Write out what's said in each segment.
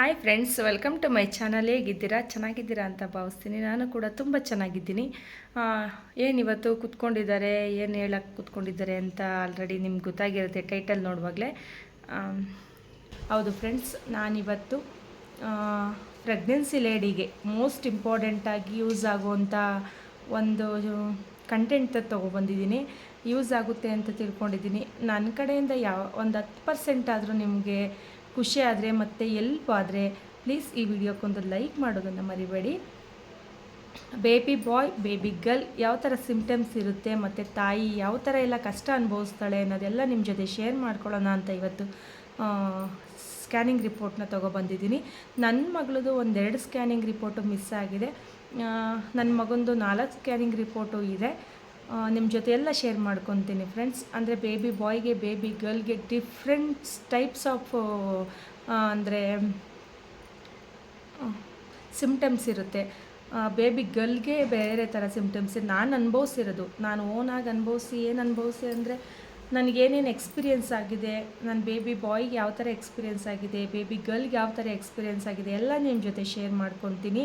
Hi friends welcome to my channel ಹೇಗಿದ್ದೀರಾ? ಚೆನ್ನಾಗಿದ್ದೀರಾ ಅಂತ ಭಾವಿಸ್ತೀನಿ. ನಾನು ಕೂಡ ತುಂಬ ಚೆನ್ನಾಗಿದ್ದೀನಿ. ಏನಿವತ್ತು ಕೂತ್ಕೊಂಡಿದ್ದಾರೆ? ಏನು ಹೇಳಕ್ಕೆ ಕೂತ್ಕೊಂಡಿದ್ದಾರೆ ಅಂತ ಆಲ್ರೆಡಿ ನಿಮ್ಗೆ ಗೊತ್ತಾಗಿರುತ್ತೆ ಟೈಟಲ್ ನೋಡುವಾಗಲೇ. ಹೌದು ಫ್ರೆಂಡ್ಸ್ ನಾನಿವತ್ತು ಪ್ರೆಗ್ನೆನ್ಸಿ ಲೇಡಿಗೆ ಮೋಸ್ಟ್ ಇಂಪಾರ್ಟೆಂಟಾಗಿ ಯೂಸ್ ಆಗುವಂಥ ಒಂದು ಕಂಟೆಂಟ್ ತೊಗೊಬಂದಿದ್ದೀನಿ ಯೂಸ್ ಆಗುತ್ತೆ ಅಂತ ತಿಳ್ಕೊಂಡಿದ್ದೀನಿ. ನನ್ನ ಕಡೆಯಿಂದ ಯಾವ, ಒಂದು ಹತ್ತು ಪರ್ಸೆಂಟ್ ಆದರೂ ನಿಮಗೆ ಖುಷಿ ಆದರೆ ಮತ್ತು ಎಲ್ಪ್ ಆದರೆ ಪ್ಲೀಸ್ ಈ ವಿಡಿಯೋಕ್ಕೊಂದು ಲೈಕ್ ಮಾಡೋದನ್ನು ಮರಿಬೇಡಿ. ಬೇಬಿ ಬಾಯ್ ಬೇಬಿ ಗರ್ಲ್ ಯಾವ ಥರ ಸಿಂಪ್ಟಮ್ಸ್ ಇರುತ್ತೆ ಮತ್ತು ತಾಯಿ ಯಾವ ಥರ ಎಲ್ಲ ಕಷ್ಟ ಅನುಭವಿಸ್ತಾಳೆ ಅನ್ನೋದೆಲ್ಲ ನಿಮ್ಮ ಜೊತೆ ಶೇರ್ ಮಾಡ್ಕೊಳ್ಳೋಣ ಅಂತ ಇವತ್ತು ಸ್ಕ್ಯಾನಿಂಗ್ ರಿಪೋರ್ಟ್ನ ತೊಗೊಬಂದಿದ್ದೀನಿ ನನ್ನ ಮಗಳದು ಒಂದೆರಡು ಸ್ಕ್ಯಾನಿಂಗ್ ರಿಪೋರ್ಟು ಮಿಸ್ ಆಗಿದೆ. ನನ್ನ ಮಗಂದು ನಾಲ್ಕು ಸ್ಕ್ಯಾನಿಂಗ್ ರಿಪೋರ್ಟು ಇದೆ. ನಿಮ್ಮ ಜೊತೆ ಎಲ್ಲ ಶೇರ್ ಮಾಡ್ಕೊತೀನಿ ಫ್ರೆಂಡ್ಸ್ ಅಂದರೆ ಬೇಬಿ ಬಾಯ್ಗೆ ಬೇಬಿ ಗರ್ಲ್ಗೆ ಡಿಫ್ರೆಂಟ್ಸ್ ಟೈಪ್ಸ್ ಆಫ್ ಅಂದರೆ ಸಿಮ್ಟಮ್ಸ್ ಇರುತ್ತೆ. ಬೇಬಿ ಗರ್ಲ್ಗೆ ಬೇರೆ ಥರ ಸಿಮ್ಟಮ್ಸ್ ನಾನು ಅನುಭವಿಸಿರೋದು. ನಾನು ಓನಾಗಿ ಅನುಭವಿಸಿ, ಏನು ಅನುಭವಿಸಿ ಅಂದರೆ ನನಗೇನೇನು ಎಕ್ಸ್ಪೀರಿಯೆನ್ಸ್ ಆಗಿದೆ ನನ್ನ ಬೇಬಿ ಬಾಯ್ಗೆ ಯಾವ ಥರ ಎಕ್ಸ್ಪೀರಿಯೆನ್ಸ್ ಆಗಿದೆ ಬೇಬಿ ಗರ್ಲ್ಗೆ ಯಾವ ಥರ ಎಕ್ಸ್ಪೀರಿಯೆನ್ಸ್ ಆಗಿದೆ, ಎಲ್ಲ ನಿಮ್ಮ ಜೊತೆ ಶೇರ್ ಮಾಡ್ಕೊತೀನಿ.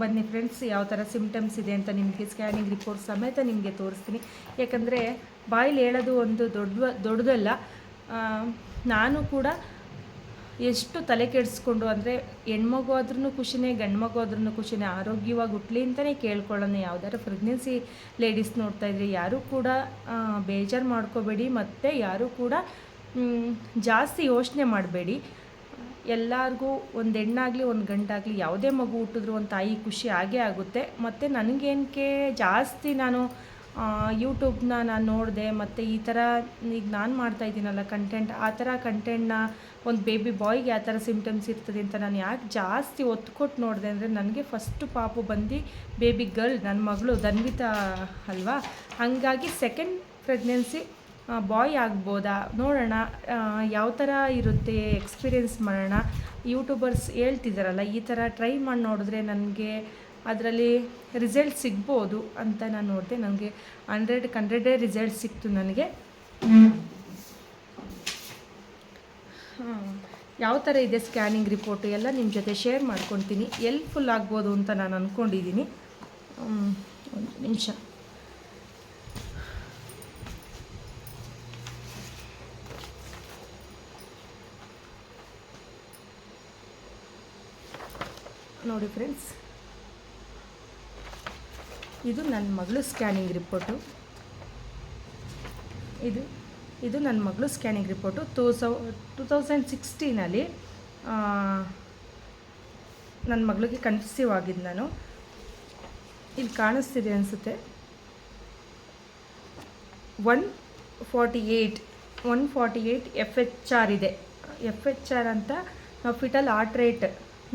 ಬನ್ನಿ ಫ್ರೆಂಡ್ಸ್ ಯಾವ ಥರ ಸಿಮ್ಟಮ್ಸ್ ಇದೆ ಅಂತ ನಿಮಗೆ ಸ್ಕ್ಯಾನಿಂಗ್ ರಿಪೋರ್ಟ್ ಸಮೇತ ನಿಮಗೆ ತೋರಿಸ್ತೀನಿ. ಯಾಕಂದರೆ ಬಾಯಲ್ಲಿ ಹೇಳೋದು ಒಂದು ದೊಡ್ಡ, ದೊಡ್ಡದಲ್ಲ ನಾನು ಕೂಡ ಎಷ್ಟು ತಲೆ ಕೆಡಿಸ್ಕೊಂಡು ಅಂದರೆ ಹೆಣ್ಮಗು ಆದ್ರೂ ಖುಷಿನೇ ಗಂಡು ಮಗು ಆದ್ರೂ ಖುಷಿನೇ, ಆರೋಗ್ಯವಾಗಿ ಹುಟ್ಲಿ ಅಂತಲೇ ಕೇಳ್ಕೊಳ್ಳೋಣ. ಯಾವ್ದಾರು ಪ್ರೆಗ್ನೆನ್ಸಿ ಲೇಡೀಸ್ ನೋಡ್ತಾ ಇದ್ರೆ ಯಾರೂ ಕೂಡ ಬೇಜಾರು ಮಾಡ್ಕೋಬೇಡಿ. ಮತ್ತು ಯಾರೂ ಕೂಡ ಜಾಸ್ತಿ ಯೋಚನೆ ಮಾಡಬೇಡಿ. ಎಲ್ಲರಿಗೂ ಒಂದು ಹೆಣ್ಣಾಗಲಿ, ಒಂದು ಗಂಡಾಗಲಿ ಯಾವುದೇ ಮಗು ಹುಟ್ಟಿದ್ರು ಒಂದು ತಾಯಿ ಖುಷಿ ಆಗೇ ಆಗುತ್ತೆ. ಮತ್ತು ನನಗೇನಕ್ಕೆ ಜಾಸ್ತಿ ನಾನು ಯೂಟ್ಯೂಬ್ನ ನಾನು ನೋಡಿದೆ, ಮತ್ತು ಈ ಥರ ಈಗ ನಾನು ಮಾಡ್ತಾ ಇದ್ದೀನಲ್ಲ ಕಂಟೆಂಟ್ ಆ ಥರ ಕಂಟೆಂಟ್ನ ಒಂದು ಬೇಬಿ ಬಾಯ್ಗೆ ಯಾವ ಥರ ಸಿಮ್ಟಮ್ಸ್ ಇರ್ತದೆ ಅಂತ ನಾನು ಯಾಕೆ ಜಾಸ್ತಿ ಒತ್ತು ಕೊಟ್ಟು ನೋಡಿದೆ ಅಂದರೆ ನನಗೆ ಫಸ್ಟು ಪಾಪು ಬಂದು ಬೇಬಿ ಗರ್ಲ್ ನನ್ನ ಮಗಳು, ಧನ್ವಿತಾ ಅಲ್ವಾ? ಹಾಗಾಗಿ ಸೆಕೆಂಡ್ ಪ್ರೆಗ್ನೆನ್ಸಿ ಬಾಯ್ ಆಗ್ಬೋದಾ? ನೋಡೋಣ. ಯಾವ ಥರ ಇರುತ್ತೆ ಎಕ್ಸ್ಪೀರಿಯೆನ್ಸ್ ಮಾಡೋಣ. ಯೂಟ್ಯೂಬರ್ಸ್ ಹೇಳ್ತಿದ್ದಾರಲ್ಲ ಈ ಥರ ಟ್ರೈ ಮಾಡಿ ನೋಡಿದ್ರೆ ನನಗೆ ಅದರಲ್ಲಿ ರಿಸಲ್ಟ್ ಸಿಗ್ಬೋದು ಅಂತ ನಾನು ನೋಡಿದೆ. ನನಗೆ ಹಂಡ್ರೆಡ್ ಹಂಡ್ರೆಡೇ ರಿಸಲ್ಟ್ ಸಿಕ್ತು ನನಗೆ. ಯಾವ ಥರ ಇದೆ ಸ್ಕ್ಯಾನಿಂಗ್ ರಿಪೋರ್ಟು ಎಲ್ಲ ನಿಮ್ಮ ಜೊತೆ ಶೇರ್ ಮಾಡ್ಕೊತೀನಿ. ಎಲ್ಪ್ಫುಲ್ ಆಗ್ಬೋದು ಅಂತ ನಾನು ಅಂದ್ಕೊಂಡಿದ್ದೀನಿ ಒಂದು ನಿಮಿಷ. ನೋಡಿ ಫ್ರೆಂಡ್ಸ್. ಇದು ನನ್ನ ಮಗಳು ಸ್ಕ್ಯಾನಿಂಗ್ ರಿಪೋರ್ಟು. ಇದು ಇದು ನನ್ನ ಮಗಳು ಸ್ಕ್ಯಾನಿಂಗ್ ರಿಪೋರ್ಟು. ಟೂ ಸೌ, ಟೂ ತೌಸಂಡ್ ಸಿಕ್ಸ್ಟೀನಲ್ಲಿ ನನ್ನ ಮಗಳಿಗೆ ಕನ್ಫ್ಯೂಸಿವ್ ಆಗಿದ್ದು ನಾನು. ಇಲ್ಲಿ ಕಾಣಿಸ್ತಿದೆ ಅನಿಸುತ್ತೆ. One forty eight one forty eight F H R ಇದೆ. ಎಫ್ ಎಚ್ ಆರ್ ಅಂತ, ನಾವು ಫಿಟಲ್ ಆರ್ಟ್ ರೇಟ್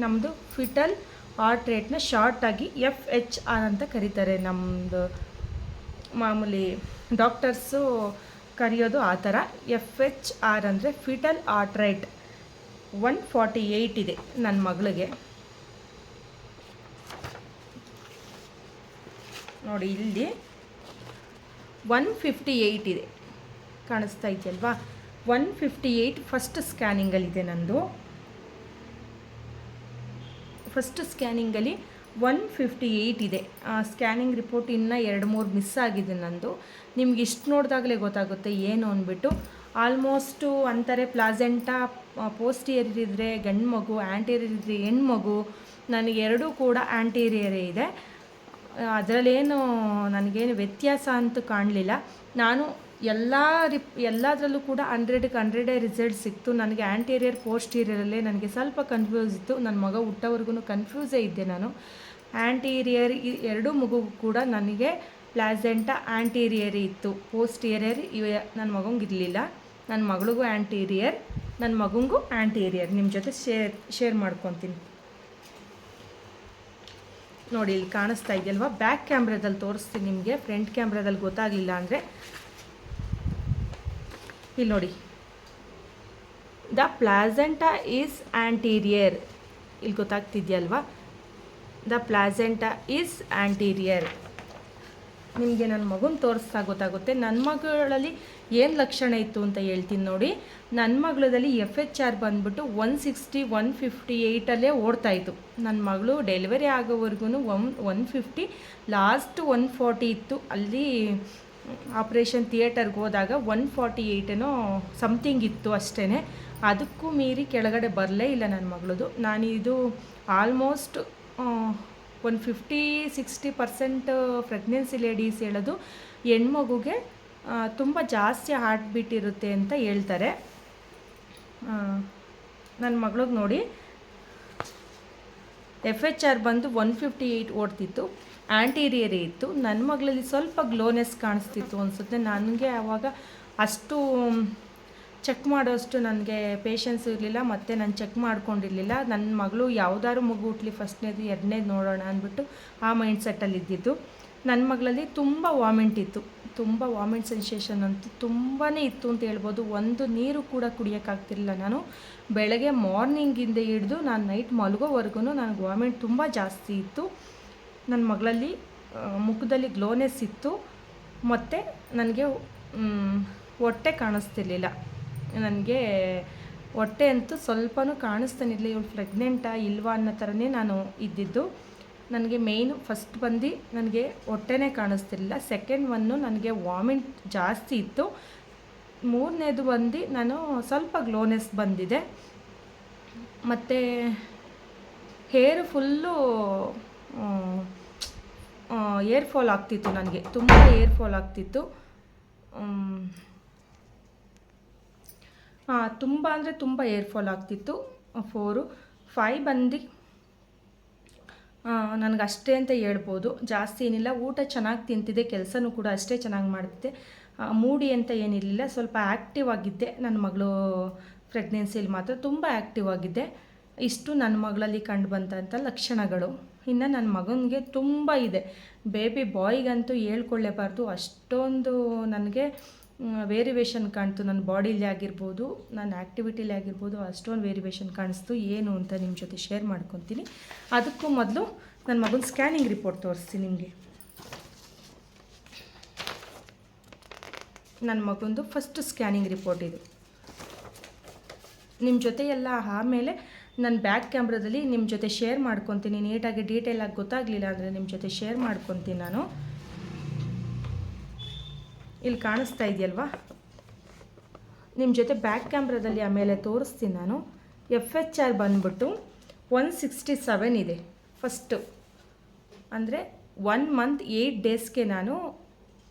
ನಮ್ಮದು ಫಿಟಲ್ ಆರ್ಟ್ ರೇಟ್ನ ಶಾರ್ಟಾಗಿ ಎಫ್ ಎಚ್ ಆರ್ ಅಂತ ಕರೀತಾರೆ. ನಮ್ಮದು ಮಾಮೂಲಿ ಡಾಕ್ಟರ್ಸು ಕರೆಯೋದು ಆ ಥರ. ಎಫ್ ಎಚ್ ಆರ್ ಅಂದರೆ foetal heart rate one forty eight ಇದೆ ನನ್ನ ಮಗಳಿಗೆ. ನೋಡಿ ಇಲ್ಲಿ ಒನ್ ಫಿಫ್ಟಿ ಏಯ್ಟ್ ಇದೆ. ಕಾಣಿಸ್ತಾ ಇದೆಯಲ್ವಾ? ಒನ್ ಫಿಫ್ಟಿ ಏಯ್ಟ್ ಫಸ್ಟ್ ಸ್ಕ್ಯಾನಿಂಗಲ್ಲಿದೆ ನಂದು. ಫಸ್ಟ್ ಸ್ಕ್ಯಾನಿಂಗಲ್ಲಿ ಒನ್ ಫಿಫ್ಟಿ ಏಯ್ಟ್ ಇದೆ. ಸ್ಕ್ಯಾನಿಂಗ್ ರಿಪೋರ್ಟ್ ಇನ್ನೂ ಎರಡು ಮೂರು ಮಿಸ್ ಆಗಿದೆ ನಂದು. ನಿಮ್ಗೆ ಇಷ್ಟು ನೋಡಿದಾಗಲೇ ಗೊತ್ತಾಗುತ್ತೆ ಏನು ಅಂದ್ಬಿಟ್ಟು. ಆಲ್ಮೋಸ್ಟು ಅಂತಾರೆ ಪ್ಲಾಸೆಂಟಾ ಪೋಸ್ಟಿಯರ್ ಇದ್ದರೆ ಗಂಡು ಮಗು ಆ್ಯಂಟೀರಿಯರ್ ಇದ್ದರೆ ಹೆಣ್ಮಗು, ನನಗೆ ಎರಡೂ ಕೂಡ ಆ್ಯಂಟೀರಿಯರೇ ಇದೆ. ಅದರಲ್ಲೇನು ನನಗೇನು ವ್ಯತ್ಯಾಸ ಅಂತೂ ಕಾಣಲಿಲ್ಲ. ನಾನು ಎಲ್ಲ ರಿಪ್, ಎಲ್ಲದರಲ್ಲೂ ಕೂಡ ಹಂಡ್ರೆಡ್ಗೆ ಹಂಡ್ರೆಡೇ ರಿಸಲ್ಟ್ ಸಿಕ್ತು. ನನಗೆ ಆ್ಯಂಟೀರಿಯರ್ ಪೋಸ್ಟೀರಿಯರಲ್ಲೇ ನನಗೆ ಸ್ವಲ್ಪ ಕನ್ಫ್ಯೂಸ್ ಇತ್ತು. ನನ್ನ ಮಗ ಹುಟ್ಟೋವರೆಗೂ ಕನ್ಫ್ಯೂಸೇ ಇದ್ದೆ ನಾನು. ಆ್ಯಂಟೀರಿಯರ್ ಎರಡೂ ಮಗುಗೂ ಕೂಡ ನನಗೆ ಪ್ಲಾಸೆಂಟ ಆ್ಯಂಟೀರಿಯರ್ ಇತ್ತು. ಪೋಸ್ಟೀರಿಯರ್ ಇವ ನನ್ನ ಮಗಂಗೆ ಇರಲಿಲ್ಲ. ನನ್ನ ಮಗಳಿಗೂ ಆ್ಯಂಟೀರಿಯರ್ ನನ್ನ ಮಗಂಗೂ ಆ್ಯಂಟೀರಿಯರ್ ನಿಮ್ಮ ಜೊತೆ ಶೇರ್ ಶೇರ್ ಮಾಡ್ಕೊತೀನಿ. ನೋಡಿ, ಇಲ್ಲಿ ಕಾಣಿಸ್ತಾ ಇದೆಯಲ್ವಾ? ಬ್ಯಾಕ್ ಕ್ಯಾಮ್ರಾದಲ್ಲಿ ತೋರಿಸ್ತೀನಿ ನಿಮಗೆ. ಫ್ರಂಟ್ ಕ್ಯಾಮ್ರಾದಲ್ಲಿ ಗೊತ್ತಾಗಲಿಲ್ಲ ಅಂದರೆ ಇಲ್ಲಿ ನೋಡಿ. ದ ಪ್ಲಾಸೆಂಟಾ ಈಸ್ ಆ್ಯಂಟೀರಿಯರ್ ಇಲ್ಲಿ ಗೊತ್ತಾಗ್ತಿದೆಯಲ್ವಾ? ದ ಪ್ಲಾಸೆಂಟಾ ಈಸ್ ಆ್ಯಂಟೀರಿಯರ್ ನಿಮಗೆ ನನ್ನ ಮಗುನ ತೋರಿಸ್ತಾ ಗೊತ್ತಾಗುತ್ತೆ. ನನ್ನ ಮಗಳಲ್ಲಿ ಏನು ಲಕ್ಷಣ ಇತ್ತು ಅಂತ ಹೇಳ್ತೀನಿ ನೋಡಿ. ನನ್ನ ಮಗಳದಲ್ಲಿ ಎಫ್ ಎಚ್ ಆರ್ ಬಂದ್ಬಿಟ್ಟು ಒನ್ ಸಿಕ್ಸ್ಟಿ ಒನ್ ಫಿಫ್ಟಿ ಏಯ್ಟಲ್ಲೇ ಓಡ್ತಾಯಿತ್ತು ನನ್ನ ಮಗಳು ಡೆಲಿವರಿ ಆಗೋವರೆಗೂ one one fifty last one forty ಇತ್ತು. ಅಲ್ಲಿ ಆಪ್ರೇಷನ್ ಥಿಯೇಟರ್ಗೆ ಹೋದಾಗ ಒನ್ ಫಾರ್ಟಿ ಏಯ್ಟೇನೋ ಸಮಥಿಂಗ್ ಇತ್ತು ಅಷ್ಟೇ ಅದಕ್ಕೂ ಮೀರಿ ಕೆಳಗಡೆ ಬರಲೇ ಇಲ್ಲ ನನ್ನ ಮಗಳದು. ಇದು ಆಲ್ಮೋಸ್ಟ್ ಒಂದು fifty sixty percent pregnancy ladies ಹೇಳೋದು ಹೆಣ್ಮಗುಗೆ ತುಂಬ ಜಾಸ್ತಿ ಹಾರ್ಟ್ ಬೀಟ್ ಇರುತ್ತೆ ಅಂತ ಹೇಳ್ತಾರೆ. ನನ್ನ ಮಗಳಿಗೆ ನೋಡಿ. ಎಫ್ ಎಚ್ ಆರ್ ಬಂದು ಒನ್ ಫಿಫ್ಟಿ ಏಯ್ಟ್ ಓಡ್ತಿತ್ತು. ಆ್ಯಂಟೀರಿಯರೇ ಇತ್ತು. ನನ್ನ ಮಗಳಲ್ಲಿ ಸ್ವಲ್ಪ ಗ್ಲೋನೆಸ್ ಕಾಣಿಸ್ತಿತ್ತು ಅನಿಸುತ್ತೆ. ನನಗೆ ಆವಾಗ ಅಷ್ಟು ಚೆಕ್ ಮಾಡೋಷ್ಟು ನನಗೆ ಪೇಷನ್ಸ್ ಇರಲಿಲ್ಲ, ಮತ್ತು ನಾನು ಚೆಕ್ ಮಾಡ್ಕೊಂಡಿರಲಿಲ್ಲ. ನನ್ನ ಮಗಳು ಯಾವುದಾದ್ರು ಮಗು ಹುಟ್ಲಿ ಫಸ್ಟ್ನೇದು, ಎರಡನೇದು ನೋಡೋಣ ಅಂದ್ಬಿಟ್ಟು ಆ ಮೈಂಡ್ ಸೆಟ್ಟಲ್ಲಿ ಇದ್ದಿದ್ದು. ನನ್ನ ಮಗಳಲ್ಲಿ ತುಂಬ ವಾಮಿಂಟ್ ಇತ್ತು. ತುಂಬ ವಾಮಿಂಟ್ ಸೆನ್ಸೇಷನ್ ಅಂತೂ ತುಂಬಾ ಇತ್ತು ಅಂತ ಹೇಳ್ಬೋದು. ಒಂದು ನೀರು ಕೂಡ ಕುಡಿಯೋಕ್ಕಾಗ್ತಿರಲಿಲ್ಲ ನಾನು. ಬೆಳಗ್ಗೆ ಮಾರ್ನಿಂಗಿಂದ ಹಿಡಿದು ನಾನು ನೈಟ್ ಮಲಗೋವರೆಗೂ ನನಗೆ ವಾಮಿಂಟ್ ತುಂಬ ಜಾಸ್ತಿ ಇತ್ತು. ನನ್ನ ಮಗಳಲ್ಲಿ ಮುಖದಲ್ಲಿ ಗ್ಲೋನೆಸ್ ಇತ್ತು, ಮತ್ತು ನನಗೆ ಹೊಟ್ಟೆ ಕಾಣಿಸ್ತಿರ್ಲಿಲ್ಲ. ನನಗೆ ಹೊಟ್ಟೆ ಅಂತೂ ಸ್ವಲ್ಪನೂ ಕಾಣಿಸ್ತಾನೆ ಇರಲಿಲ್ಲ ಇವಳು ಪ್ರೆಗ್ನೆಂಟಾ ಇಲ್ವಾ ಅನ್ನೋ ಥರನೇ ನಾನು ಇದ್ದಿದ್ದು. ನನಗೆ ಮೇಯ್ನ್ ಫಸ್ಟ್ ಬಂದು ನನಗೆ ಹೊಟ್ಟೆನೇ ಕಾಣಿಸ್ತಿರ್ಲಿಲ್ಲ. ಸೆಕೆಂಡ್ ಒನ್ನು ನನಗೆ ವಾಮಿಂಟ್ ಜಾಸ್ತಿ ಇತ್ತು. ಮೂರನೇದು ಬಂದು ನಾನು ಸ್ವಲ್ಪ ಗ್ಲೋನೆಸ್ ಬಂದಿದೆ. ಮತ್ತು ಹೇರ್ ಫುಲ್ಲು ಏರ್ ಫಾಲ್ ಆಗ್ತಿತ್ತು ನನಗೆ. ತುಂಬ ಏರ್ ಫಾಲ್ ಆಗ್ತಿತ್ತು. ತುಂಬ ಅಂದರೆ ತುಂಬ ಏರ್ ಫಾಲ್ ಆಗ್ತಿತ್ತು. ಫೋರು. ಫೈ ಬಂದು ನನಗೆ ಅಷ್ಟೇ ಅಂತ ಹೇಳ್ಬೋದು. ಜಾಸ್ತಿ ಏನಿಲ್ಲ. ಊಟ ಚೆನ್ನಾಗಿ ತಿಂತಿದ್ದೆ. ಕೆಲಸನೂ ಕೂಡ ಅಷ್ಟೇ ಚೆನ್ನಾಗಿ ಮಾಡ್ತಿದ್ದೆ. ಮೂಡಿ ಅಂತ ಏನಿರಲಿಲ್ಲ. ಸ್ವಲ್ಪ ಆ್ಯಕ್ಟಿವ್ ಆಗಿದ್ದೆ. ನನ್ನ ಮಗಳು ಪ್ರೆಗ್ನೆನ್ಸಿಲಿ ಮಾತ್ರ ತುಂಬ ಆ್ಯಕ್ಟಿವ್ ಆಗಿದ್ದೆ. ಇಷ್ಟು ನನ್ನ ಮಗಳಲ್ಲಿ ಕಂಡು ಲಕ್ಷಣಗಳು. ಇನ್ನು ನನ್ನ ಮಗನಿಗೆ ತುಂಬ ಇದೆ. ಬೇಬಿ ಬಾಯ್ಗಂತೂ ಹೇಳ್ಕೊಳ್ಳೇಬಾರ್ದು. ಅಷ್ಟೊಂದು ನನಗೆ ವೇರಿವೇಷನ್ ಕಾಣ್ತು. ನನ್ನ ಬಾಡಿಲಿ ಆಗಿರ್ಬೋದು ನನ್ನ ಆ್ಯಕ್ಟಿವಿಟಿಲಿ ಆಗಿರ್ಬೋದು, ಅಷ್ಟೊಂದು ವೇರಿವೇಷನ್ ಕಾಣಿಸ್ತು. ಏನು ಅಂತ ನಿಮ್ಮ ಜೊತೆ ಶೇರ್ ಮಾಡ್ಕೊತೀನಿ. ಅದಕ್ಕೂ ಮೊದಲು ನನ್ನ ಮಗನ ಸ್ಕ್ಯಾನಿಂಗ್ ರಿಪೋರ್ಟ್ ತೋರಿಸ್ತೀನಿ ನಿಮಗೆ. ನನ್ನ ಮಗಂದು ಫಸ್ಟ್ ಸ್ಕ್ಯಾನಿಂಗ್ ರಿಪೋರ್ಟ್ ಇದು. ನಿಮ್ಮ ಜೊತೆ ಎಲ್ಲ ಆಮೇಲೆ ನನ್ನ ಬ್ಯಾಕ್ ಕ್ಯಾಮ್ರಾದಲ್ಲಿ ನಿಮ್ಮ ಜೊತೆ ಶೇರ್ ಮಾಡ್ಕೊತೀನಿ. ನೀಟಾಗಿ ಆಗಿ ಗೊತ್ತಾಗಲಿಲ್ಲ ಅಂದರೆ ನಿಮ್ಮ ಜೊತೆ ಶೇರ್ ಮಾಡ್ಕೊತೀನಿ ನಾನು. ಇಲ್ಲಿ ಕಾಣಿಸ್ತಾ ಇದೆಯಲ್ವಾ? ನಿಮ್ಮ ಜೊತೆ ಬ್ಯಾಕ್ ಕ್ಯಾಮ್ರಾದಲ್ಲಿ ಆಮೇಲೆ ತೋರಿಸ್ತೀನಿ ನಾನು. ಎಫ್ ಎಚ್ ಆರ್ ಬಂದ್ಬಿಟ್ಟು ಒನ್ ಸಿಕ್ಸ್ಟಿ ಸೆವೆನ್ ಇದೆ. ಫಸ್ಟು ಅಂದರೆ ಒನ್ ಮಂತ್ ಏಯ್ಟ್ ಡೇಸ್ಗೆ ನಾನು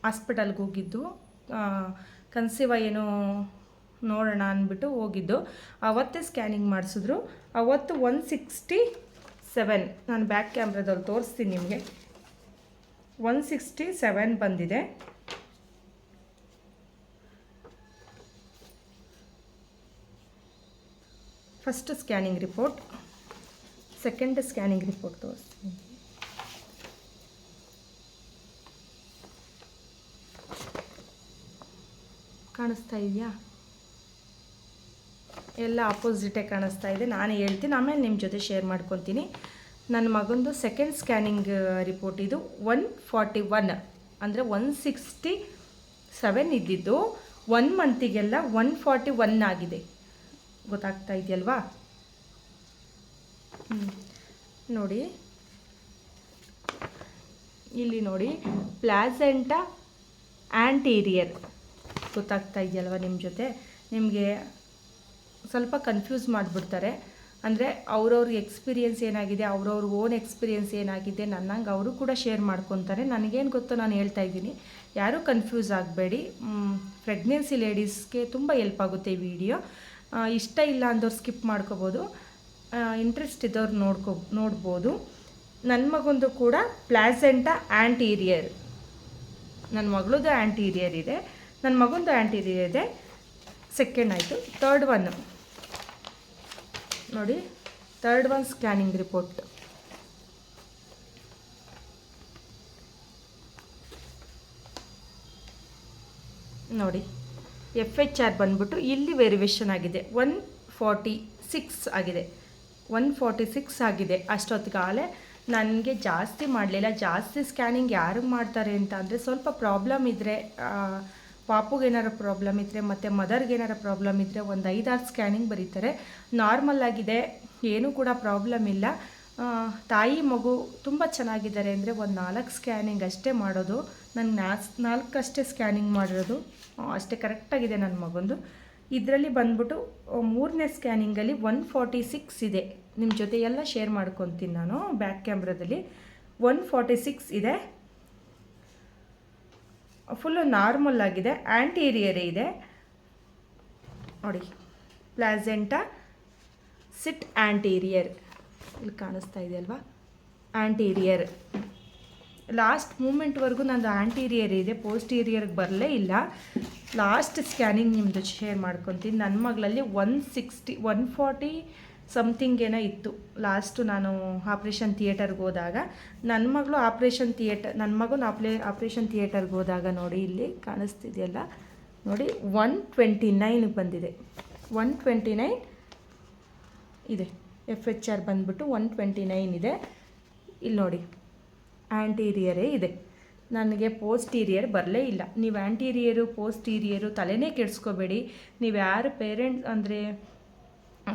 ಹಾಸ್ಪಿಟಲ್ಗೆ ಹೋಗಿದ್ದು. ಕನ್ಸಿವ ಏನೋ ನೋಡೋಣ ಅಂದ್ಬಿಟ್ಟು ಹೋಗಿದ್ದು. ಅವತ್ತೇ ಸ್ಕ್ಯಾನಿಂಗ್ ಮಾಡಿಸಿದ್ರು. ಅವತ್ತು ಒನ್ ಸಿಕ್ಸ್ಟಿ ಸೆವೆನ್ ನಾನು ಬ್ಯಾಕ್ ಕ್ಯಾಮ್ರಾದಲ್ಲಿ ತೋರಿಸ್ತೀನಿ ನಿಮಗೆ. ಒನ್ ಸಿಕ್ಸ್ಟಿ ಸೆವೆನ್ ಬಂದಿದೆ. First scanning report second scanning report ತೋರಿಸ್ತೀನಿ. ಕಾಣಿಸ್ತಾ ಇದೆಯಾ? ಎಲ್ಲ ಅಪೋಸಿಟೇ ಕಾಣಿಸ್ತಾ ಇದೆ. ನಾನು ಹೇಳ್ತೀನಿ, ಆಮೇಲೆ ನಿಮ್ಮ ಜೊತೆ ಶೇರ್ ಮಾಡ್ಕೊತೀನಿ. ನನ್ನ ಮಗಂದು ಸೆಕೆಂಡ್ ಸ್ಕ್ಯಾನಿಂಗ್ ರಿಪೋರ್ಟ್ ಇದು ಒನ್ ಫಾರ್ಟಿ ಒನ್ ಅಂದರೆ ಒನ್ ಸಿಕ್ಸ್ಟಿ ಸೆವೆನ್ ಇದ್ದಿದ್ದು. ಒನ್ ಮಂತಿಗೆಲ್ಲ ಒನ್ ಫಾರ್ಟಿ ಒನ್ ಆಗಿದೆ. ಗೊತ್ತಾಗ್ತಾ ಇದೆಯಲ್ವಾ. ನೋಡಿ. ಇಲ್ಲಿ ನೋಡಿ, ಪ್ಲಾಸೆಂಟಾ ಆ್ಯಂಟೀರಿಯರ್ ಗೊತ್ತಾಗ್ತಾ ಇದೆಯಲ್ವ ನಿಮ್ಮ ಜೊತೆ? ನಿಮಗೆ ಸ್ವಲ್ಪ ಕನ್ಫ್ಯೂಸ್ ಮಾಡಿಬಿಡ್ತಾರೆ. ಅಂದರೆ ಅವ್ರವ್ರ ಎಕ್ಸ್ಪೀರಿಯೆನ್ಸ್ ಏನಾಗಿದೆ, ಅವ್ರವ್ರ ಓನ್ ಎಕ್ಸ್ಪೀರಿಯೆನ್ಸ್ ಏನಾಗಿದೆ ನನ್ನಂಗೆ ಅವರು ಕೂಡ ಶೇರ್ ಮಾಡ್ಕೊತಾರೆ. ನನಗೇನು ಗೊತ್ತೋ ನಾನು ಹೇಳ್ತಾ ಇದ್ದೀನಿ. ಯಾರೂ ಕನ್ಫ್ಯೂಸ್ ಆಗಬೇಡಿ. ಪ್ರೆಗ್ನೆನ್ಸಿ ಲೇಡೀಸ್ಗೆ ತುಂಬ ಹೆಲ್ಪ್ ಆಗುತ್ತೆ ಈ ವಿಡಿಯೋ ಇಷ್ಟ ಇಲ್ಲ ಅಂದವ್ರು ಸ್ಕಿಪ್ ಮಾಡ್ಕೋಬೋದು. ಇಂಟ್ರೆಸ್ಟ್ ಇದ್ದವ್ರು ನೋಡ್ಕೊ, ನೋಡ್ಬೋದು. ನನ್ನ ಮಗಂದು ಕೂಡ ಪ್ಲಾಸೆಂಟ ಆ್ಯಂಟೀರಿಯರ್ ನನ್ನ ಮಗಳದ್ದು ಆ್ಯಂಟೀರಿಯರ್ ಇದೆ. ನನ್ನ ಮಗಂದು ಆ್ಯಂಟೀರಿಯರ್ ಇದೆ. ಸೆಕೆಂಡ್ ಆಯಿತು. ತರ್ಡ್ ಒನ್ ನೋಡಿ ತರ್ಡ್ ಒನ್ ಸ್ಕ್ಯಾನಿಂಗ್ ರಿಪೋರ್ಟ್ ನೋಡಿ ಎಫ್ ಎಚ್ ಆರ್ ಬಂದ್ಬಿಟ್ಟು ಇಲ್ಲಿ ವೆರಿವೇಷನ್ ಆಗಿದೆ. ಒನ್ ಫಾರ್ಟಿ ಸಿಕ್ಸ್ ಆಗಿದೆ. ಒನ್ ಫಾರ್ಟಿ ಸಿಕ್ಸ್ ಆಗಿದೆ. ಅಷ್ಟೊತ್ತಿಗಾಗಲೇ ನನಗೆ ಜಾಸ್ತಿ ಮಾಡಲಿಲ್ಲ. ಜಾಸ್ತಿ ಸ್ಕ್ಯಾನಿಂಗ್ ಯಾರಿಗೆ ಮಾಡ್ತಾರೆ ಅಂತ ಅಂದರೆ ಸ್ವಲ್ಪ ಪ್ರಾಬ್ಲಮ್ ಇದ್ದರೆ ಪಾಪುಗೆ ಏನಾರು ಪ್ರಾಬ್ಲಮ್ ಇದ್ದರೆ ಮತ್ತು ಮದರ್ಗೆ ಏನಾರು ಪ್ರಾಬ್ಲಮ್ ಇದ್ದರೆ ಒಂದು ಐದಾರು ಸ್ಕ್ಯಾನಿಂಗ್ ಬರೀತಾರೆ. ನಾರ್ಮಲ್ ಆಗಿದೆ, ಏನೂ ಕೂಡ ಪ್ರಾಬ್ಲಮ್ ಇಲ್ಲ. ತಾಯಿ ಮಗು ತುಂಬ ಚೆನ್ನಾಗಿದ್ದಾರೆ ಅಂದರೆ ಒಂದು ನಾಲ್ಕು ಸ್ಕ್ಯಾನಿಂಗ್ ಅಷ್ಟೇ ಮಾಡೋದು. ನಾನು ನಾಲ್ಕು ಅಷ್ಟೇ ಸ್ಕ್ಯಾನಿಂಗ್ ಮಾಡಿರೋದು. ಅಷ್ಟೇ ಕರೆಕ್ಟಾಗಿದೆ ನನ್ನ ಮಗಂದು. ಇದರಲ್ಲಿ ಬಂದ್ಬಿಟ್ಟು ಮೂರನೇ ಸ್ಕ್ಯಾನಿಂಗಲ್ಲಿ ಒನ್ ಫಾರ್ಟಿ ಸಿಕ್ಸ್ ಇದೆ. ನಿಮ್ಮ ಜೊತೆ ಎಲ್ಲ ಶೇರ್ ಮಾಡ್ಕೊತೀನಿ ನಾನು ಬ್ಯಾಕ್ ಕ್ಯಾಮ್ರಾದಲ್ಲಿ ಒನ್ ಫಾರ್ಟಿ ಸಿಕ್ಸ್ ಇದೆ. ಫುಲ್ಲು ನಾರ್ಮಲ್ ಆಗಿದೆ. ಆ್ಯಂಟೀರಿಯರೇ ಇದೆ. ನೋಡಿ ಪ್ಲಾಸೆಂಟಾ ಸಿಟ್ ಆ್ಯಂಟೀರಿಯರ್ ಇಲ್ಲಿ ಕಾಣಿಸ್ತಾ ಇದೆ ಅಲ್ವಾ? ಆ್ಯಂಟೀರಿಯರ್ ಲಾಸ್ಟ್ ಮೂಮೆಂಟ್ವರೆಗೂ ನಂದು ಆ್ಯಂಟೀರಿಯರ್ ಇದೆ. ಪೋಸ್ಟೀರಿಯರ್ಗೆ ಬರಲೇ ಇಲ್ಲ. ಲಾಸ್ಟ್ ಸ್ಕ್ಯಾನಿಂಗ್ ನಿಮ್ಮದು ಶೇರ್ ಮಾಡ್ಕೊತೀನಿ. ನನ್ನ ಮಗಳಲ್ಲಿ one sixty one forty something ಏನೋ ಇತ್ತು. ಲಾಸ್ಟು ನಾನು ಆಪ್ರೇಷನ್ ಥಿಯೇಟರ್ಗೆ ಹೋದಾಗ ನನ್ನ ಮಗಳು ಆಪ್ರೇಷನ್ ಥಿಯೇಟರ್ ನನ್ನ ಮಗನ ಆಪ್ಲೇ ಆಪ್ರೇಷನ್ ಥಿಯೇಟರ್ಗೆ ಹೋದಾಗ ನೋಡಿ ಇಲ್ಲಿ ಕಾಣಿಸ್ತಿದೆಯಲ್ಲ, ನೋಡಿ ಒನ್ ಟ್ವೆಂಟಿ ನೈನ್ಗೆ ಬಂದಿದೆ. ಒನ್ ಟ್ವೆಂಟಿ ನೈನ್ ಇದೆ. ಎಫ್ ಎಚ್ ಆರ್ ಬಂದ್ಬಿಟ್ಟು ಒನ್ ಟ್ವೆಂಟಿ ನೈನ್ ಇದೆ. ಇಲ್ಲಿ ನೋಡಿ ಆ್ಯಂಟೀರಿಯರೇ ಇದೆ. ನನಗೆ ಪೋಸ್ಟೀರಿಯರ್ ಬರಲೇ ಇಲ್ಲ. ನೀವು ಆ್ಯಂಟೀರಿಯರು ಪೋಸ್ಟೀರಿಯರು ತಲೆನೇ ಕೆಡಿಸ್ಕೋಬೇಡಿ. ನೀವು ಯಾರು ಪೇರೆಂಟ್ಸ್ ಅಂದರೆ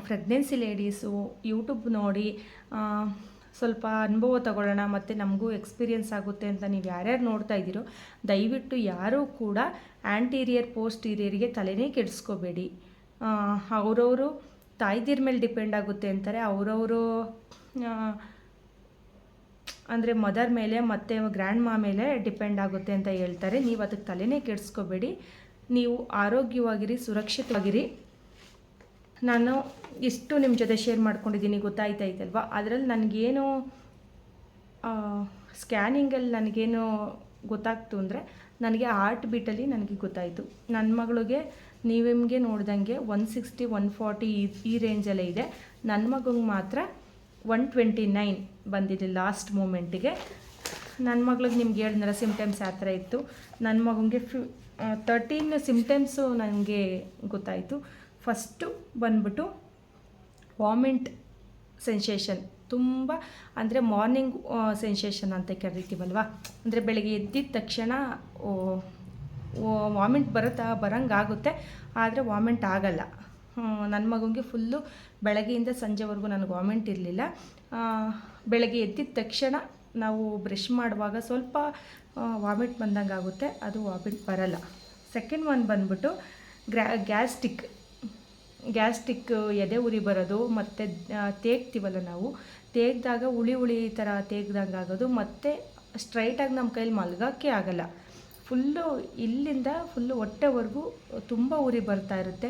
ಪ್ರೆಗ್ನೆನ್ಸಿ ಲೇಡೀಸು ಯೂಟ್ಯೂಬ್ ನೋಡಿ ಸ್ವಲ್ಪ ಅನುಭವ ತಗೊಳ್ಳೋಣ ಮತ್ತು ನಮಗೂ ಎಕ್ಸ್ಪೀರಿಯೆನ್ಸ್ ಆಗುತ್ತೆ ಅಂತ ನೀವು ಯಾರ್ಯಾರು ನೋಡ್ತಾ ಇದ್ದೀರೋ, ದಯವಿಟ್ಟು ಯಾರೂ ಕೂಡ ಆ್ಯಂಟೀರಿಯರ್ ಪೋಸ್ಟೀರಿಯರಿಗೆ ತಲೆನೇ ಕೆಡಿಸ್ಕೋಬೇಡಿ. ಅವರವರು ತಾಯ್ದಿರ ಮೇಲೆ ಡಿಪೆಂಡ್ ಆಗುತ್ತೆ ಅಂತಾರೆ, ಅವರವರು ಅಂದರೆ ಮದರ್ ಮೇಲೆ ಮತ್ತು ಗ್ರ್ಯಾಂಡ್ ಮಾ ಮೇಲೆ ಡಿಪೆಂಡ್ ಆಗುತ್ತೆ ಅಂತ ಹೇಳ್ತಾರೆ. ನೀವು ಅದಕ್ಕೆ ತಲೆನೇ ಕೆಡಿಸ್ಕೋಬೇಡಿ. ನೀವು ಆರೋಗ್ಯವಾಗಿರಿ, ಸುರಕ್ಷಿತವಾಗಿರಿ. ನಾನು ಇಷ್ಟು ನಿಮ್ಮ ಜೊತೆ ಶೇರ್ ಮಾಡ್ಕೊಂಡಿದ್ದೀನಿ ಗೊತ್ತಾಯ್ತಾಯ್ತಲ್ವಾ ಅದರಲ್ಲಿ ನನಗೇನು ಸ್ಕ್ಯಾನಿಂಗಲ್ಲಿ ನನಗೇನು ಗೊತ್ತಾಗ್ತು ಅಂದರೆ ನನಗೆ ಹಾರ್ಟ್ ಬೀಟಲ್ಲಿ ನನಗೆ ಗೊತ್ತಾಯಿತು. ನನ್ನ ಮಗಳಿಗೆ ನೀವು ನಿಮಗೆ ನೋಡ್ದಂಗೆ ಒನ್ ಸಿಕ್ಸ್ಟಿ ಒನ್ ಫಾರ್ಟಿ ಈ ರೇಂಜಲ್ಲೇ ಇದೆ. ನನ್ನ ಮಗಂಗೆ ಮಾತ್ರ ಒನ್ ಟ್ವೆಂಟಿ ನೈನ್ ಬಂದಿದೆ ಲಾಸ್ಟ್ ಮೂಮೆಂಟಿಗೆ ನನ್ನ ಮಗಳಿಗೆ ನಿಮ್ಗೆ ಹೇಳಿದ್ನಲ್ಲ ಸಿಮ್ಟಮ್ಸ್ ಆ ಥರ ಇತ್ತು? ನನ್ನ ಮಗನಿಗೆ ಫಿ ತರ್ಟೀನ್ ಸಿಮ್ಟಮ್ಸು ನನಗೆ ಗೊತ್ತಾಯಿತು. ಫಸ್ಟು ಬಂದ್ಬಿಟ್ಟು ವಾಮಿಂಟ್ ಸೆನ್ಸೇಷನ್. ತುಂಬ ಅಂದರೆ ಮಾರ್ನಿಂಗ್ ಸೆನ್ಸೇಷನ್ ಅಂತ ಕರಿತೀವಲ್ವ? ಅಂದರೆ ಬೆಳಗ್ಗೆ ಎದ್ದಿದ ತಕ್ಷಣ ವಾಮಿಂಟ್ ಬರುತ್ತಾ ಬರೋಂಗಾಗುತ್ತೆ ಆದರೆ ವಾಮಿಂಟ್ ಆಗಲ್ಲ. ನನ್ನ ಮಗನಿಗೆ ಫುಲ್ಲು ಬೆಳಗ್ಗೆಯಿಂದ ಸಂಜೆವರೆಗೂ ನನಗೆ ವಾಮಿಂಟ್ ಇರಲಿಲ್ಲ. ಬೆಳಗ್ಗೆ ಎದ್ದಿದ ತಕ್ಷಣ ನಾವು ಬ್ರಷ್ ಮಾಡುವಾಗ ಸ್ವಲ್ಪ ವಾಮಿಟ್ ಬಂದಂಗೆ ಆಗುತ್ತೆ, ಅದು ವಾಮಿಟ್ ಬರಲ್ಲ. ಸೆಕೆಂಡ್ ಒನ್ ಬಂದ್ಬಿಟ್ಟು ಗ್ರ್ಯಾ, ಗ್ಯಾಸ್ಟಿಕ್. ಗ್ಯಾಸ್ಟಿಕ್ ಎದೆ ಉರಿ ಬರೋದು, ಮತ್ತು ತೇಗ್ತೀವಲ್ಲ ನಾವು, ತೇಗ್ದಾಗ ಉಳಿ ಉಳಿ ಥರ ತೇಗ್ದಂಗೆ ಆಗೋದು, ಮತ್ತು ಸ್ಟ್ರೈಟಾಗಿ ನಮ್ಮ ಕೈಲಿ ಮಲ್ಗೋಕ್ಕೆ ಆಗಲ್ಲ. ಫುಲ್ಲು ಇಲ್ಲಿಂದ ಫುಲ್ಲು ಹೊಟ್ಟೆವರೆಗೂ ತುಂಬ ಉರಿ ಬರ್ತಾ ಇರುತ್ತೆ.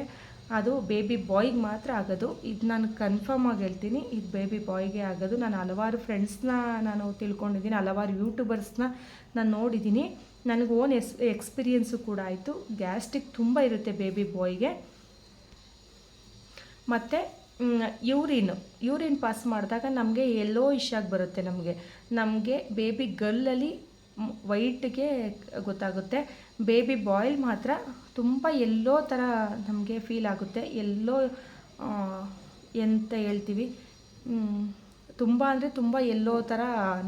ಅದು ಬೇಬಿ ಬಾಯ್ಗೆ ಮಾತ್ರ ಆಗೋದು. ಇದು ನಾನು ಕನ್ಫರ್ಮ್ ಆಗಿ ಹೇಳ್ತೀನಿ, ಇದು ಬೇಬಿ ಬಾಯ್ಗೆ ಆಗೋದು. ನಾನು ಹಲವಾರು ಫ್ರೆಂಡ್ಸ್ನ ನಾನು ತಿಳ್ಕೊಂಡಿದ್ದೀನಿ, ಹಲವಾರು ಯೂಟ್ಯೂಬರ್ಸ್ನ ನಾನು ನೋಡಿದ್ದೀನಿ. ನನಗೆ ಓನ್ ಎಸ್ ಎಕ್ಸ್ಪೀರಿಯೆನ್ಸು ಕೂಡ ಆಯಿತು. ಗ್ಯಾಸ್ಟಿಕ್ ತುಂಬ ಇರುತ್ತೆ ಬೇಬಿ ಬಾಯ್ಗೆ ಮತ್ತು ಯೂರಿನ್. ಯೂರಿನ್ ಪಾಸ್ ಮಾಡಿದಾಗ ನಮಗೆ ಎಲ್ಲೋ ಇಶ್ಯಾಗಿ ಬರುತ್ತೆ ನಮಗೆ. ನಮಗೆ ಬೇಬಿ ಗರ್ಲಲ್ಲಿ ವೈಟ್ಗೆ ಗೊತ್ತಾಗುತ್ತೆ. ಬೇಬಿ ಬಾಯ್ಲ್ ಮಾತ್ರ ತುಂಬ ಎಲ್ಲೋ ಥರ ನಮಗೆ ಫೀಲ್ ಆಗುತ್ತೆ. ಎಲ್ಲೋ ಎಂತ ಹೇಳ್ತೀವಿ? ತುಂಬ ಅಂದರೆ ತುಂಬ ಎಲ್ಲೋ ಥರ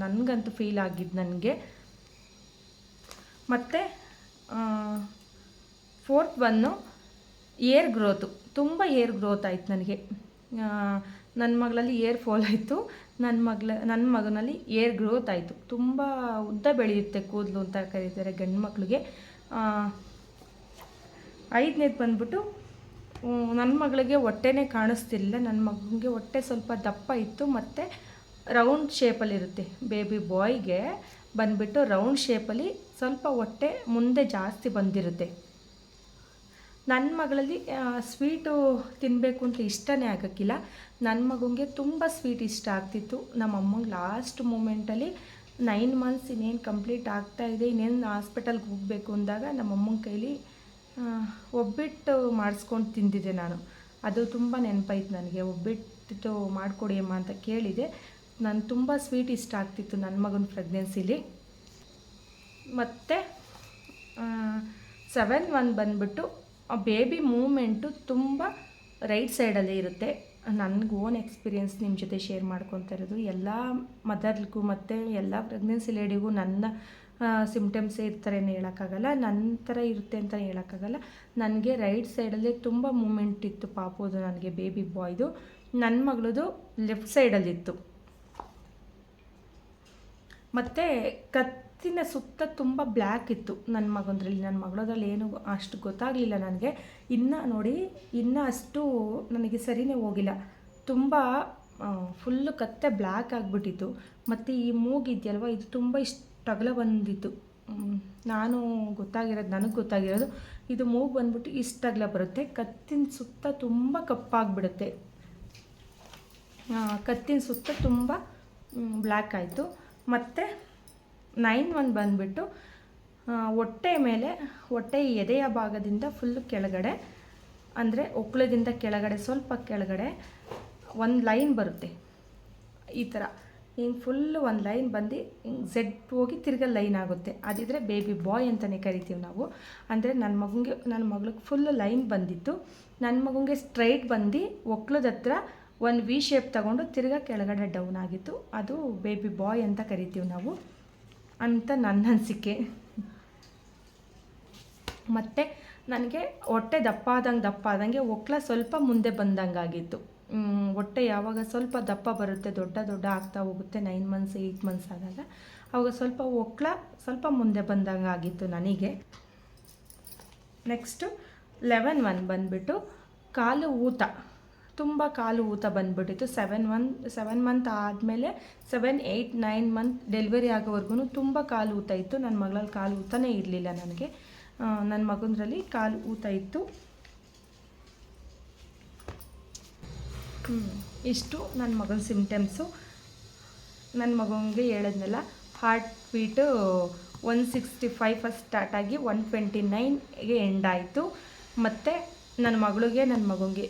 ನನಗಂತೂ ಫೀಲ್ ಆಗಿದ್ದು ನನಗೆ. ಮತ್ತು ಫೋರ್ತ್ ಒನ್ನು ಏರ್ ಗ್ರೋತು ತುಂಬ ಏರ್ ಗ್ರೋತ್ ಆಯ್ತು ನನಗೆ. ನನ್ನ ಮಗಳಲ್ಲಿ ಏರ್ ಫಾಲ್ ಆಯಿತು. ನನ್ನ ಮಗಳ ನನ್ನ ಮಗನಲ್ಲಿ ಏರ್ ಗ್ರೋತ್ ಆಯಿತು. ತುಂಬ ಉದ್ದ ಬೆಳೆಯುತ್ತೆ ಕೂದಲು ಅಂತ ಕರೀತಾರೆ ಗಂಡು ಮಕ್ಕಳಿಗೆ ಐದನೇದು ಬಂದ್ಬಿಟ್ಟು ನನ್ನ ಮಗಳಿಗೆ ಹೊಟ್ಟೆನೇ ಕಾಣಿಸ್ತಿರ್ಲಿಲ್ಲ. ನನ್ನ ಮಗನಿಗೆ ಹೊಟ್ಟೆ ಸ್ವಲ್ಪ ದಪ್ಪ ಇತ್ತು. ಮತ್ತು ರೌಂಡ್ ಶೇಪಲ್ಲಿರುತ್ತೆ ಬೇಬಿ ಬಾಯ್ಗೆ ಬಂದ್ಬಿಟ್ಟು ರೌಂಡ್ ಶೇಪಲ್ಲಿ ಸ್ವಲ್ಪ ಹೊಟ್ಟೆ ಮುಂದೆ ಜಾಸ್ತಿ ಬಂದಿರುತ್ತೆ. ನನ್ನ ಮಗಳಲ್ಲಿ ಸ್ವೀಟು ತಿನ್ನಬೇಕು ಅಂತ ಇಷ್ಟನೇ ಆಗೋಕ್ಕಿಲ್ಲ. ನನ್ನ ಮಗನಿಗೆ ತುಂಬ ಸ್ವೀಟ್ ಇಷ್ಟ ಆಗ್ತಿತ್ತು. ನಮ್ಮ ಅಮ್ಮಂಗೆ ಲಾಸ್ಟ್ ಮೂಮೆಂಟಲ್ಲಿ ನೈನ್ ಮಂತ್ಸ್ ಇನ್ನೇನು ಕಂಪ್ಲೀಟ್ ಆಗ್ತಾ ಇದೆ, ಇನ್ನೇನು ಹಾಸ್ಪಿಟಲ್ಗೆ ಹೋಗಬೇಕು ಅಂದಾಗ ನಮ್ಮ ಅಮ್ಮನ ಕೈಲಿ ಒಬ್ಬಿಟ್ಟು ಮಾಡಿಸ್ಕೊಂಡು ತಿಂದಿದ್ದೆ ನಾನು. ಅದು ತುಂಬ ನೆನಪಾಯ್ತು ನನಗೆ. ಒಬ್ಬಿಟ್ಟು ಮಾಡಿಕೊಡಿ ಅಮ್ಮ ಅಂತ ಕೇಳಿದೆ. ನಾನು ತುಂಬ ಸ್ವೀಟ್ ಇಷ್ಟ ಆಗ್ತಿತ್ತು ನನ್ನ ಮಗನ ಪ್ರೆಗ್ನೆನ್ಸಿಲಿ ಮತ್ತು ಸೆವೆನ್ ಒನ್ ಬಂದ್ಬಿಟ್ಟು ಬೇಬಿ ಮೂಮೆಂಟು ತುಂಬ ರೈಟ್ ಸೈಡಲ್ಲೇ ಇರುತ್ತೆ. ನನಗೆ ಓನ್ ಎಕ್ಸ್ಪೀರಿಯೆನ್ಸ್ ನಿಮ್ಮ ಜೊತೆ ಶೇರ್ ಮಾಡ್ಕೊತಾ ಇರೋದು. ಎಲ್ಲ ಮದರ್ಗೂ ಮತ್ತು ಎಲ್ಲ ಪ್ರೆಗ್ನೆನ್ಸಿ ಲೇಡಿಗೂ ನನ್ನ ಸಿಮ್ಟಮ್ಸೇ ಇರ್ತಾರೆ ಹೇಳೋಕ್ಕಾಗಲ್ಲ. ನನ್ನ ಥರ ಇರುತ್ತೆ ಅಂತ ಹೇಳೋಕ್ಕಾಗಲ್ಲ. ನನಗೆ ರೈಟ್ ಸೈಡಲ್ಲೇ ತುಂಬ ಮೂಮೆಂಟ್ ಇತ್ತು ಪಾಪುದು ನನಗೆ ಬೇಬಿ ಬಾಯ್ದು ನನ್ನ ಮಗಳದು ಲೆಫ್ಟ್ ಸೈಡಲ್ಲಿತ್ತು ಮತ್ತು ಕತ್ತಿನ ಸುತ್ತ ತುಂಬ ಬ್ಲ್ಯಾಕ್ ಇತ್ತು. ನನ್ನ ಮಗಂದ್ರಲ್ಲಿ ನನ್ನ ಮಗಳದ್ರಲ್ಲಿ ಏನು ಅಷ್ಟು ಗೊತ್ತಾಗಲಿಲ್ಲ ನನಗೆ. ಇನ್ನೂ ನೋಡಿ, ಇನ್ನೂ ಅಷ್ಟು ನನಗೆ ಸರಿನೇ ಹೋಗಿಲ್ಲ. ತುಂಬ ಫುಲ್ಲು ಕತ್ತೆ ಬ್ಲ್ಯಾಕ್ ಆಗಿಬಿಟ್ಟಿತ್ತು. ಮತ್ತು ಈ ಮೂಗಿದೆಯಲ್ವ, ಇದು ತುಂಬ ಇಷ್ಟು ಅಗಲ ಬಂದಿತ್ತು ನಾನು ಗೊತ್ತಾಗಿರೋದು, ನನಗೆ ಗೊತ್ತಾಗಿರೋದು, ಇದು ಮೂಗು ಬಂದ್ಬಿಟ್ಟು ಇಷ್ಟು ಬರುತ್ತೆ. ಕತ್ತಿನ ಸುತ್ತ ತುಂಬ ಕಪ್ಪಾಗಿಬಿಡುತ್ತೆ. ಕತ್ತಿನ ಸುತ್ತ ತುಂಬ ಬ್ಲ್ಯಾಕ್ ಆಯಿತು. ಮತ್ತು ನೈನ್ ಒನ್ ಬಂದುಬಿಟ್ಟು ಹೊಟ್ಟೆ ಮೇಲೆ, ಹೊಟ್ಟೆ ಎದೆಯ ಭಾಗದಿಂದ ಫುಲ್ಲು ಕೆಳಗಡೆ, ಅಂದರೆ ಒಕ್ಕಳದಿಂದ ಕೆಳಗಡೆ, ಸ್ವಲ್ಪ ಕೆಳಗಡೆ ಒಂದು ಲೈನ್ ಬರುತ್ತೆ. ಈ ಥರ ಹಿಂಗೆ ಫುಲ್ಲು ಒಂದು ಲೈನ್ ಬಂದು ಹಿಂಗೆ ಝೆಡ್ ಹೋಗಿ ತಿರ್ಗಾ ಲೈನ್ ಆಗುತ್ತೆ. ಅದಿದ್ರೆ ಬೇಬಿ ಬಾಯ್ ಅಂತಲೇ ಕರಿತೀವಿ ನಾವು. ಅಂದರೆ ನನ್ನ ಮಗುಗೆ ನನ್ನ ಮಗಳಿಗೆ ಫುಲ್ಲು ಲೈನ್ ಬಂದಿತ್ತು. ನನ್ನ ಮಗುಗೆ ಸ್ಟ್ರೈಟ್ ಬಂದು ಒಕ್ಳದ ಹತ್ರ ಒಂದು ವಿ ಶೇಪ್ ತಗೊಂಡು ತಿರ್ಗಾ ಕೆಳಗಡೆ ಡೌನ್ ಆಗಿತ್ತು. ಅದು ಬೇಬಿ ಬಾಯ್ ಅಂತ ಕರಿತೀವಿ ನಾವು. ಅಂತ ನನ್ನ ಅನಿಸಿಕೆ. ಮತ್ತು ನನಗೆ ಹೊಟ್ಟೆ ದಪ್ಪ ಆದಂಗೆ ದಪ್ಪ ಆದಂಗೆ ಒಕ್ಲ ಸ್ವಲ್ಪ ಮುಂದೆ ಬಂದಂಗೆ ಆಗಿತ್ತು ಹೊಟ್ಟೆ ಯಾವಾಗ ಸ್ವಲ್ಪ ದಪ್ಪ ಬರುತ್ತೆ, ದೊಡ್ಡ ದೊಡ್ಡ ಆಗ್ತಾ ಹೋಗುತ್ತೆ ನೈನ್ ಮಂತ್ಸ್ ಏಯ್ಟ್ ಮಂತ್ಸ್ ಆದಾಗ, ಅವಾಗ ಸ್ವಲ್ಪ ಒಕ್ಲ ಸ್ವಲ್ಪ ಮುಂದೆ ಬಂದಂಗೆ ಆಗಿತ್ತು ನನಗೆ. ನೆಕ್ಸ್ಟು ಲೆವೆನ್ ಒನ್ ಬಂದುಬಿಟ್ಟು ಕಾಲು ಊತ. ತುಂಬ ಕಾಲು ಊತ ಬಂದ್ಬಿಟ್ಟಿತ್ತು. ಸೆವೆನ್ ಒನ್ ಸೆವೆನ್ ಮಂತ್ ಆದಮೇಲೆ seven eight nine month delivery ಆಗೋವರೆಗೂ ತುಂಬ ಕಾಲು ಊತ ಇತ್ತು. ನನ್ನ ಮಗಳಲ್ಲಿ ಕಾಲು ಊತನೇ ಇರಲಿಲ್ಲ ನನಗೆ. ನನ್ನ ಮಗಂದ್ರಲ್ಲಿ ಕಾಲು ಊತ ಇತ್ತು. ಇಷ್ಟು ನನ್ನ ಮಗನ ಸಿಮ್ಟಮ್ಸು ನನ್ನ ಮಗನಿಗೆ ಹೇಳಿದ್ನಲ್ಲ heart beat one sixty five first start ಆಗಿ ಒನ್ ಟ್ವೆಂಟಿ ನೈನ್ಗೆ ಎಂಡ್ ಆಯಿತು. ಮತ್ತು ನನ್ನ ಮಗಳಿಗೆ ನನ್ನ ಮಗನಿಗೆ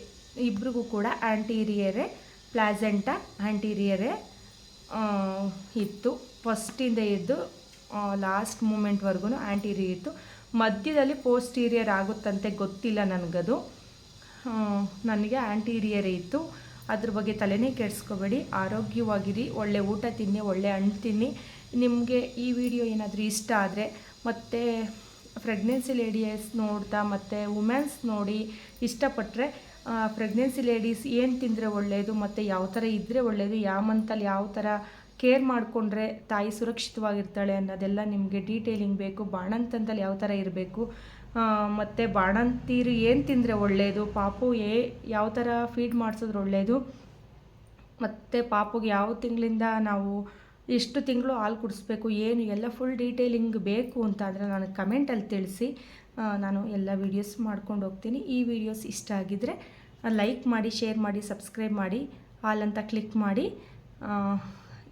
ಇಬ್ರಿಗೂ ಕೂಡ ಆ್ಯಂಟೀರಿಯರೇ ಪ್ಲಾಸೆಂಟ ಆ್ಯಂಟೀರಿಯರೇ ಇತ್ತು. ಫಸ್ಟಿಂದ ಇದ್ದು ಲಾಸ್ಟ್ ಮೂಮೆಂಟ್ವರೆಗೂ ಆ್ಯಂಟೀರಿಯರ್ ಇತ್ತು. ಮಧ್ಯದಲ್ಲಿ ಪೋಸ್ಟೀರಿಯರ್ ಆಗುತ್ತಂತೆ ಗೊತ್ತಿಲ್ಲ ನನಗದು. ನನಗೆ ಆ್ಯಂಟೀರಿಯರೇ ಇತ್ತು. ಅದ್ರ ಬಗ್ಗೆ ತಲೆನೇ ಕೆಡಿಸ್ಕೋಬೇಡಿ. ಆರೋಗ್ಯವಾಗಿರಿ. ಒಳ್ಳೆ ಊಟ ತಿನ್ನಿ, ಒಳ್ಳೆ ಹಣ್ಣು ತಿನ್ನಿ. ನಿಮಗೆ ಈ ವಿಡಿಯೋ ಏನಾದರೂ ಇಷ್ಟ ಆದರೆ, ಮತ್ತು ಪ್ರೆಗ್ನೆನ್ಸಿ ಲೇಡಿಯಸ್ ನೋಡ್ತಾ, ಮತ್ತು ವುಮೆನ್ಸ್ ನೋಡಿ ಇಷ್ಟಪಟ್ಟರೆ ಪ್ರೆಗ್ನೆನ್ಸಿ ಲೇಡೀಸ್ ಏನು ತಿಂದರೆ ಒಳ್ಳೆಯದು ಮತ್ತು ಯಾವ ಥರ ಇದ್ದರೆ ಒಳ್ಳೆಯದು ಯಾವ ಮಂತಲ್ಲಿ ಯಾವ ಥರ ಕೇರ್ ಮಾಡಿಕೊಂಡ್ರೆ ತಾಯಿ ಸುರಕ್ಷಿತವಾಗಿರ್ತಾಳೆ ಅನ್ನೋದೆಲ್ಲ ನಿಮಗೆ ಡೀಟೇಲಿಂಗ್ ಬೇಕು ಬಾಣಂತಂದಲ್ಲಿ ಯಾವ ಥರ ಇರಬೇಕು. ಮತ್ತು ಬಾಣಂತೀರು ಏನು ತಿಂದರೆ ಒಳ್ಳೆಯದು ಪಾಪು ಏ ಯಾವ ಥರ ಫೀಡ್ ಮಾಡಿಸಿದ್ರೆ ಒಳ್ಳೆಯದು ಮತ್ತು ಪಾಪುಗೆ ಯಾವ ತಿಂಗಳಿಂದ ನಾವು ಎಷ್ಟು ತಿಂಗಳು ಹಾಲು ಕುಡಿಸ್ಬೇಕು, ಏನು ಎಲ್ಲ ಫುಲ್ ಡೀಟೇಲಿಂಗ್ ಬೇಕು ಅಂತ ಅಂದರೆ ನನಗೆ ಕಮೆಂಟಲ್ಲಿ ತಿಳಿಸಿ ನಾನು ಎಲ್ಲ ವೀಡಿಯೋಸ್ ಮಾಡ್ಕೊಂಡು ಹೋಗ್ತೀನಿ. ಈ ವಿಡಿಯೋಸ್ ಇಷ್ಟ ಆಗಿದ್ದರೆ ಲೈಕ್ ಮಾಡಿ ಶೇರ್ ಮಾಡಿ ಸಬ್ಸ್ಕ್ರೈಬ್ ಮಾಡಿ ಆಲ್ ಅಂತ ಕ್ಲಿಕ್ ಮಾಡಿ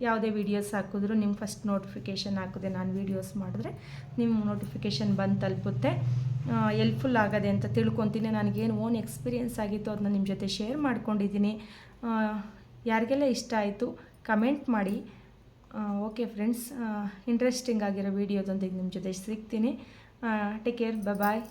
ಯಾವುದೇ ವೀಡಿಯೋಸ್ ಹಾಕಿದ್ರು ನಿಮ್ಮ ಫಸ್ಟ್ ನೋಟಿಫಿಕೇಷನ್ ಹಾಕಿದೆ ನಾನು ವೀಡಿಯೋಸ್ ಮಾಡಿದ್ರೆ ನಿಮ್ಮ ನೋಟಿಫಿಕೇಷನ್ ಬಂದು ತಲುಪುತ್ತೆ. ಎಲ್ಪ್ಫುಲ್ ಆಗದೆ ಅಂತ ತಿಳ್ಕೊತೀನಿ. ನನಗೇನು ಓನ್ ಎಕ್ಸ್ಪೀರಿಯೆನ್ಸ್ ಆಗಿತ್ತು ಅದನ್ನ ನಿಮ್ಮ ಜೊತೆ ಶೇರ್ ಮಾಡ್ಕೊಂಡಿದ್ದೀನಿ. ಯಾರಿಗೆಲ್ಲ ಇಷ್ಟ ಆಯಿತು ಕಮೆಂಟ್ ಮಾಡಿ. ಓಕೆ ಫ್ರೆಂಡ್ಸ್ ಇಂಟ್ರೆಸ್ಟಿಂಗ್ ಆಗಿರೋ ವೀಡಿಯೋದೊಂದಿಗೆ ನಿಮ್ಮ ಜೊತೆ ಸಿಗ್ತೀನಿ. Take care bye